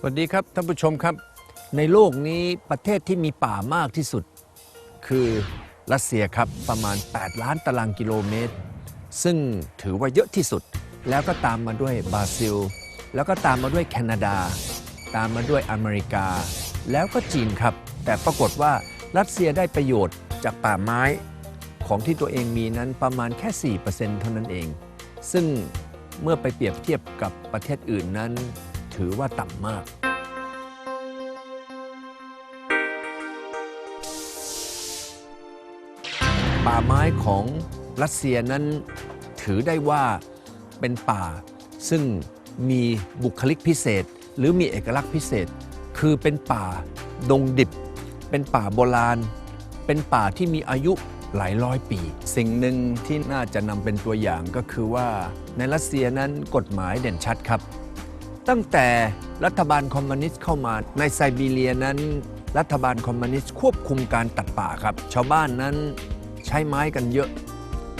สวัสดีครับท่านผู้ชมครับ ในโลกนี้ประเทศที่มีป่ามากที่สุด คือรัสเซียครับประมาณ 8 ล้านตารางกิโลเมตร ซึ่งถือว่าเยอะที่สุด แล้วก็ตามมาด้วยบราซิล แล้วก็ตามมาด้วยแคนาดา ตามมาด้วยอเมริกา แล้วก็จีนครับ แต่ปรากฏว่ารัสเซียได้ประโยชน์จากป่าไม้ของที่ตัวเองมีนั้นประมาณแค่ 4%เท่านั้นเอง ซึ่งเมื่อไปเปรียบเทียบกับประเทศอื่นนั้น ถือว่าต่ำมาก ป่าไม้ของรัสเซียนั้นถือได้ว่าเป็นป่า ซึ่งมีบุคลิกพิเศษ หรือมีเอกลักษณ์พิเศษ คือเป็นป่าดงดิบ เป็นป่าโบราณ เป็นป่าที่มีอายุหลายร้อยปี สิ่งหนึ่งที่น่าจะนำเป็นตัวอย่างก็คือว่าในรัสเซียนั้นกฎหมายเด่นชัดครับ ตั้งแต่รัฐบาลคอมมิวนิสต์เข้ามาในไซบีเรียนั้น รัฐบาลคอมมิวนิสต์ควบคุมการตัดป่าครับ ชาวบ้านนั้นใช้ไม้กันเยอะ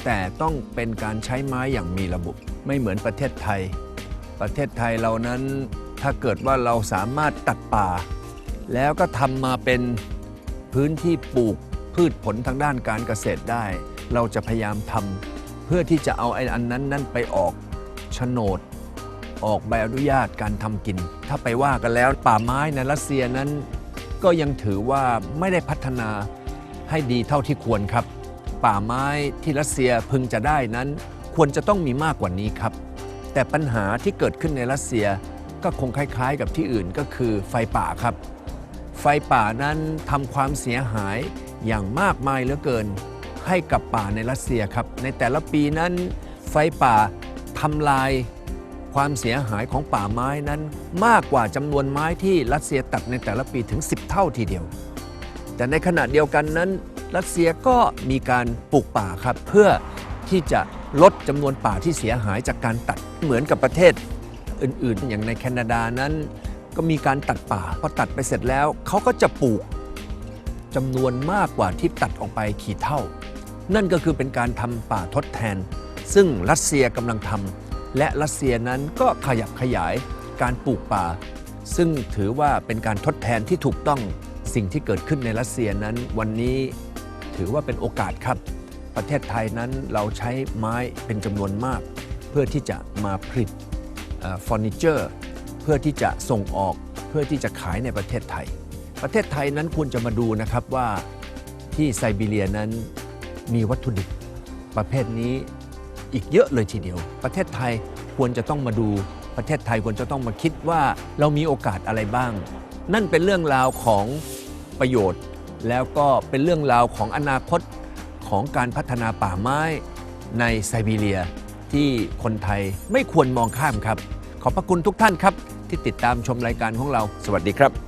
แต่ต้องเป็นการใช้ไม้อย่างมีระบบไม่เหมือนประเทศไทย ประเทศไทยเรานั้นถ้าเกิดว่าเราสามารถตัดป่า แล้วก็ทำมาเป็นพื้นที่ปลูกพืชผลทางด้านการเกษตรได้ เราจะพยายามทำเพื่อที่จะเอาไอ้อันนั้นนั่นไปออกโฉนด ออกใบอนุญาตการทำกิน ถ้าไปว่ากันแล้วป่าไม้ในรัสเซียนั้น ก็ยังถือว่าไม่ได้พัฒนาให้ดีเท่าที่ควรครับ ป่าไม้ที่รัสเซียพึงจะได้นั้น ควรจะต้องมีมากกว่านี้ครับ แต่ปัญหาที่เกิดขึ้นในรัสเซียก็คงคล้าย ๆ กับที่อื่นก็คือไฟป่าครับ ไฟป่านั้นทำความเสียหายอย่างมากมายเหลือเกิน ให้กับป่าในรัสเซียครับ ในแต่ละปีนั้นไฟป่าทำลาย ความเสียหายของป่าไม้นั้นมากกว่าจำนวนไม้ที่รัสเซียตัดในแต่ละปีถึง 10 เท่าทีเดียว แต่ในขณะเดียวกันนั้น รัสเซียก็มีการปลูกป่าครับเพื่อที่จะลดจำนวนป่าที่เสียหายจากการตัดเหมือนกับประเทศอื่นๆ อย่างในแคนาดานั้น ก็มีการตัดป่าพอตัดไปเสร็จแล้วเขาก็จะปลูกจำนวนมากกว่าที่ตัดออกไปกี่เท่า นั่นก็คือเป็นการทำป่าทดแทน ซึ่งรัสเซียกำลังทำ และรัสเซียนั้นก็ขยับขยายการปลูกป่า ซึ่งถือว่าเป็นการทดแทนที่ถูกต้องสิ่งที่เกิดขึ้นในรัสเซียนั้น วันนี้ถือว่าเป็นโอกาสครับ ประเทศไทยนั้นเราใช้ไม้เป็นจำนวนมาก เพื่อที่จะมาผลิตเฟอร์นิเจอร์เพื่อที่จะส่งออกเพื่อที่จะขายในประเทศไทย ประเทศไทยนั้นควรจะมาดูนะครับว่าที่ไซบีเรียนั้นมีวัตถุดิบประเภทนี้ อีกเยอะเลยทีเดียว ประเทศไทยควรจะต้องมาดู ประเทศไทยควรจะต้องมาคิดว่าเรามีโอกาสอะไรบ้าง นั่นเป็นเรื่องราวของประโยชน์ แล้วก็เป็นเรื่องราวของอนาคตของการพัฒนาป่าไม้ในไซบีเรีย ที่คนไทยไม่ควรมองข้ามครับ ขอบพระคุณทุกท่านครับ ที่ติดตามชมรายการของเรา สวัสดีครับ